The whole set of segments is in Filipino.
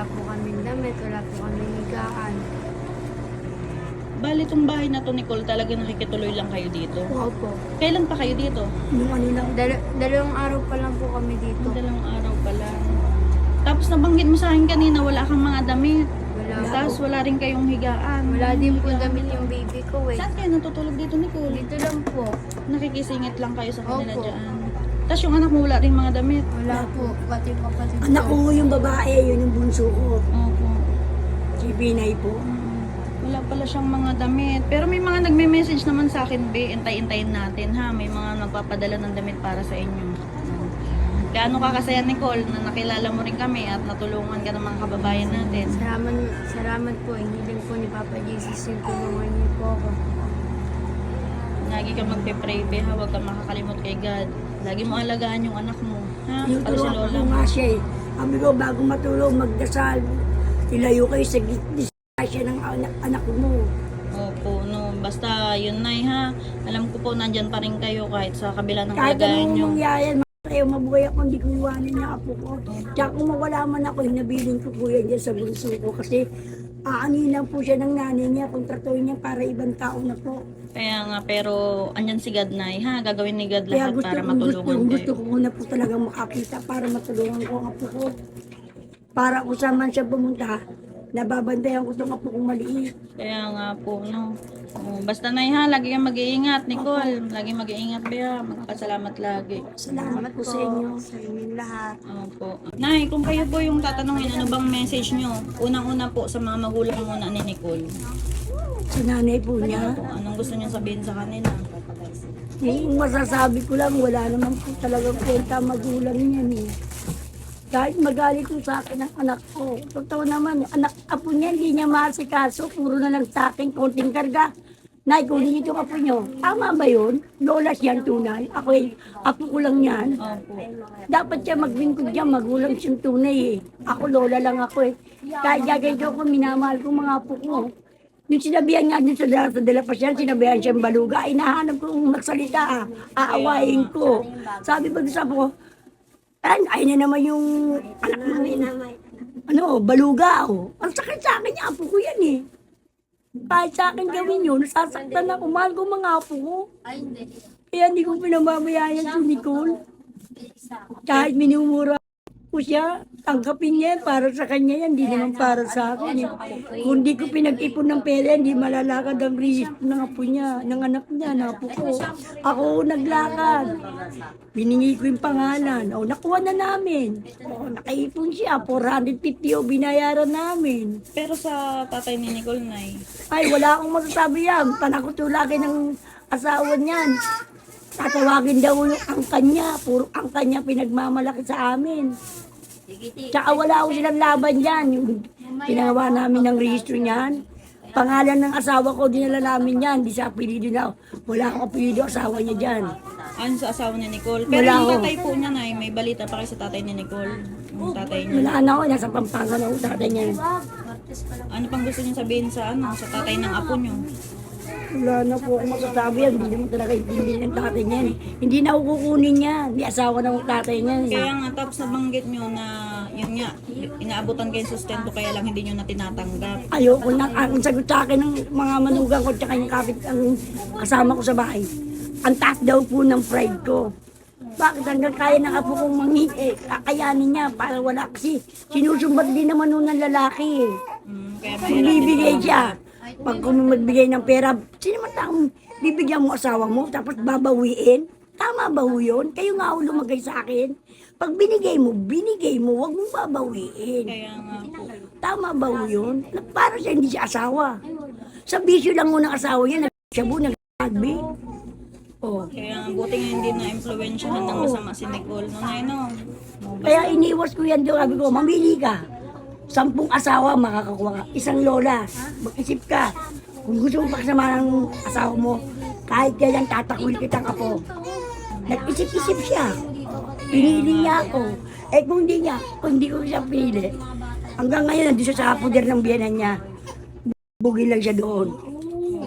wala po kami damit, wala po kami higaan. Bali, itong bahay na to, Nicole, talaga nakikituloy lang kayo dito. Opo. Kailan pa kayo dito? Nung ano lang, Dal- dalawang araw pa lang po kami dito. Dalawang araw pa lang. Tapos nabanggit mo sa akin kanina, wala kang mga damit. Wala Tapos po. wala rin kayong higaan. Wala din po damit yung baby ko eh. Saan kayo natutulog dito, Nicole? Dito lang po. Nakikisingit lang kayo sa kanila Opo. dyan. Tapos yung anak mo wala rin mga damit. Wala po. Pati kapatid anak ko ko. yung babae, yun yung bunso ko. Opo. Si Pinay po. Mm. Wala pala siyang mga damit. Pero may mga nagme-message naman sa akin, be, intay-intayin natin ha. May mga nagpapadala ng damit para sa inyo. Gaano ka kasaya, Nicole, na nakilala mo rin kami at natulungan ka ng mga kababayan natin. Salamat, salamat po. Hiniling po ni Papa Jesus yung tulungan niyo po ako. Lagi ka magpe-pray, be, ha. Huwag ka makakalimot kay God. Lagi mo alagaan yung anak mo. Ha? Yung Para si turuan Lola ko mo. nga siya eh. Sabi ko, bago matulog, magdasal. Ilayo kayo sa disgrasya ng anak, anak mo. Opo, no. Basta yun na ha. Alam ko po, nandyan pa rin kayo kahit sa kabila ng Kahit kalagayan anong nyo. mangyari, kayo mabuhay ako, hindi ko iwanan niya apo ko. Tsaka kung mawala man ako, hinabilin ko yan dyan sa bunso ko. Kasi aanin lang po siya ng nanay niya, kontratuhin niya para ibang tao na po. Kaya nga, pero andyan si God na ha. Gagawin ni God Kaya lahat gusto, para kung gusto, matulungan gusto kayo. ko na po talaga makakita para matulungan ko ang apo ko. Para kung saan man siya pumunta, nababantayan ko itong apo kong maliit. Kaya nga po, no. Oh, basta na ha, lagi kang mag-iingat, Nicole. Lagi mag-iingat, Bea. Magpasalamat lagi. Salamat po sa inyo. Sa inyong lahat. Opo. Nay, kung kayo po yung tatanungin, ano bang message nyo? Unang-una po sa mga magulang muna ni Nicole. Sa nanay po niya. Kung anong gusto niyo sabihin sa kanila? Yung masasabi ko lang, wala naman po talagang kwenta magulang niyan eh. Kahit magalit ko sa akin ang anak ko. Totoo naman, anak apo niya, hindi niya maasikaso. Puro na lang sa akin, konting karga. Nay, kunin niyo itong apo niyo. Tama ba yun? Lola siyang tunay. Ako, eh, ko lang yan. Dapat siya maglingkod niya, magulang siyang tunay eh. Ako, lola lang ako eh. Kahit gagawin ko, minamahal ko mga apo ko. Yung sinabihan nga din sa dala, sa dala pa siya, sinabihan siyang baluga, ay nahanap ko magsalita, aawain ko. Sabi ba sa ko, ay, ay na naman yung anak mo. Ano, baluga ako. Ang sakit sa akin, apo ko yan eh. Kahit sa akin gawin yun, nasasaktan ako. Mahal ko mga apo ko. Kaya hindi ko pinamamayaan si Nicole. Kahit minumura ko siya, tanggapin niya yan, para sa kanya yan, hindi naman para sa akin. Eh. Kung di ko pinag-ipon ng pera, hindi malalakad ang risk ng apo niya, ng anak niya, ng apo ko. Ako naglakad. Biningi ko yung pangalan. O, nakuha na namin. O, nakaipon siya. 450 o, binayaran namin. Pero sa tatay ni Nicole, Nay, Ay, wala akong masasabi yan. Panakutulagin ng asawa niyan. Tatawagin daw ang kanya. Puro ang kanya pinagmamalaki sa amin. Tsaka wala akong silang laban dyan. Yung pinagawa namin ng registro niyan. Pangalan ng asawa ko, dinala namin yan. Di sa apelido na. Wala akong apelido asawa niya dyan. ano sa asawa ni Nicole. Pero Wala yung ako. tatay po niya, Nay, may balita pa kayo sa tatay ni Nicole. Yung tatay niya. Wala na ako, nasa Pampanga na ako tatay niya. Ano pang gusto niyo sabihin sa ano, sa tatay ng apo niyo? Wala na po akong masasabi yan. Hindi naman talaga intindi ng tatay niya. eh. Hindi na ako kukunin niya. Di asawa ng tatay niya. eh. Kaya nga, tapos nabanggit niyo na, yun nga, inaabutan kayo sustento kaya lang hindi niyo na tinatanggap. Ayoko na, ang sagot sa akin ng mga manugang ko tsaka yung kapit ang kasama ko sa bahay. Ang taas daw po ng pride ko. Bakit hanggang kaya ng apo kong mangi, eh, kakayanin niya para wala kasi sinusumbat din naman nun ng lalaki eh. Mm, kaya bibigay siya, pag kung magbigay ng pera, sino man taong bibigyan mo asawa mo tapos babawiin? Tama ba ho yun? Kayo nga ho lumagay sa akin. Pag binigay mo, binigay mo, huwag mong babawiin. Kaya nga po. Tama ba ho yun? Para siya hindi siya asawa. Sa bisyo lang mo ng asawa niya, nag-shabu, nag-rugby. Oh. Kaya nga, buti nga hindi na-influensyahan ng masama si Nicole. No, no? No, basta- Kaya iniwas ko yan doon. Sabi ko, mamili ka. Sampung asawa makakakuha ka. Isang lola. Mag-isip ka. Kung gusto mo pakasama ng asawa mo, kahit kailan tatakwil kitang apo. Nag-isip-isip siya. Pinili niya ako. Eh kung hindi niya, kung hindi ko siya pinili, hanggang ngayon nandun siya sa puder ng biyanan niya. Bugi lang siya doon.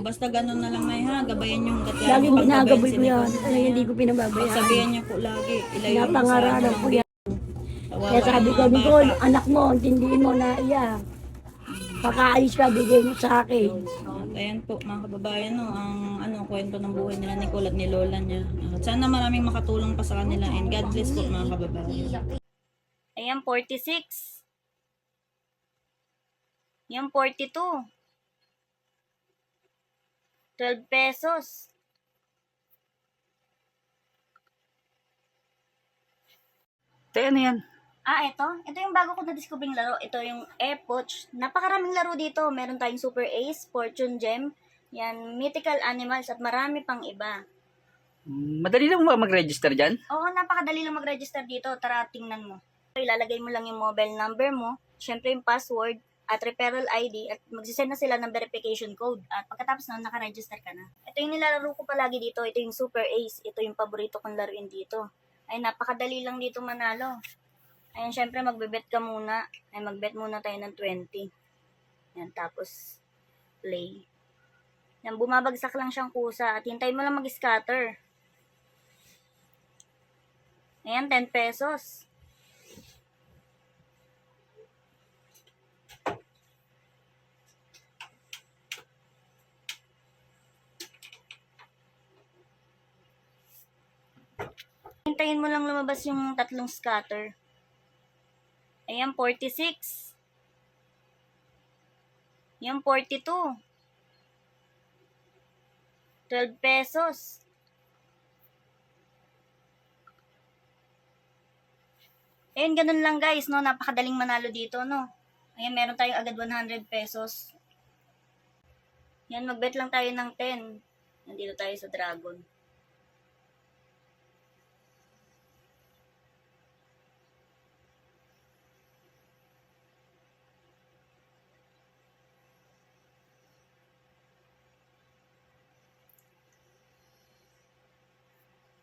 Basta ganun na lang, Nay, ha? Gabayan yung gatyan. Lagi ginagaboy si ko yan. Kaya hindi ko pinababayaan. Pagsabihan niyo po lagi. Ilayo Napangaralan ko yan. Kaya sabi ko, Nicole, anak mo, intindihin mo na iya. Pagkaalis ka, bigay mo sa akin. At ayan po mga kababayan no, ang ano kwento ng buhay nila Nicole at ni Lola niya. At sana maraming makatulong pa sa kanila and God bless po mga kababayan. Ayan, 46. Yan, 42. 12 pesos. Te, ano yan? Ah, ito. Ito yung bago ko na-discovering laro. Ito yung Airpoach. Napakaraming laro dito. Meron tayong Super Ace, Fortune Gem, yan, Mythical Animals, at marami pang iba. Mm, Madali lang ba mag-register dyan? Oo, napakadali lang mag-register dito. Tara, tingnan mo. Ilalagay mo lang yung mobile number mo, syempre yung password, at referral ID, at magsisend na sila ng verification code. At pagkatapos na, nakaregister ka na. Ito yung nilalaro ko palagi dito. Ito yung Super Ace. Ito yung paborito kong laruin dito. Ay, napakadali lang dito manalo. Ayan, syempre magbe-bet ka muna. Ay, mag-bet muna tayo ng 20. Yan, tapos play. Yan, bumabagsak lang siyang kusa at hintay mo lang mag-scatter. Ayan, 10 pesos. Hintayin mo lang lumabas yung tatlong scatter. Ayan, 46. Ayan, 42. 12 pesos. Ayan, ganun lang guys, no? Napakadaling manalo dito, no? Ayan, meron tayong agad 100 pesos. Yan, magbet lang tayo ng 10. Nandito tayo sa Dragon.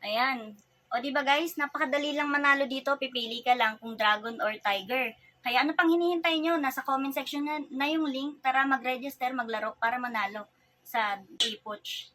Ayan. O di ba guys, napakadali lang manalo dito. Pipili ka lang kung dragon or tiger. Kaya ano pang hinihintay nyo? Nasa comment section na, na yung link. Tara mag-register, maglaro para manalo sa Tripoch.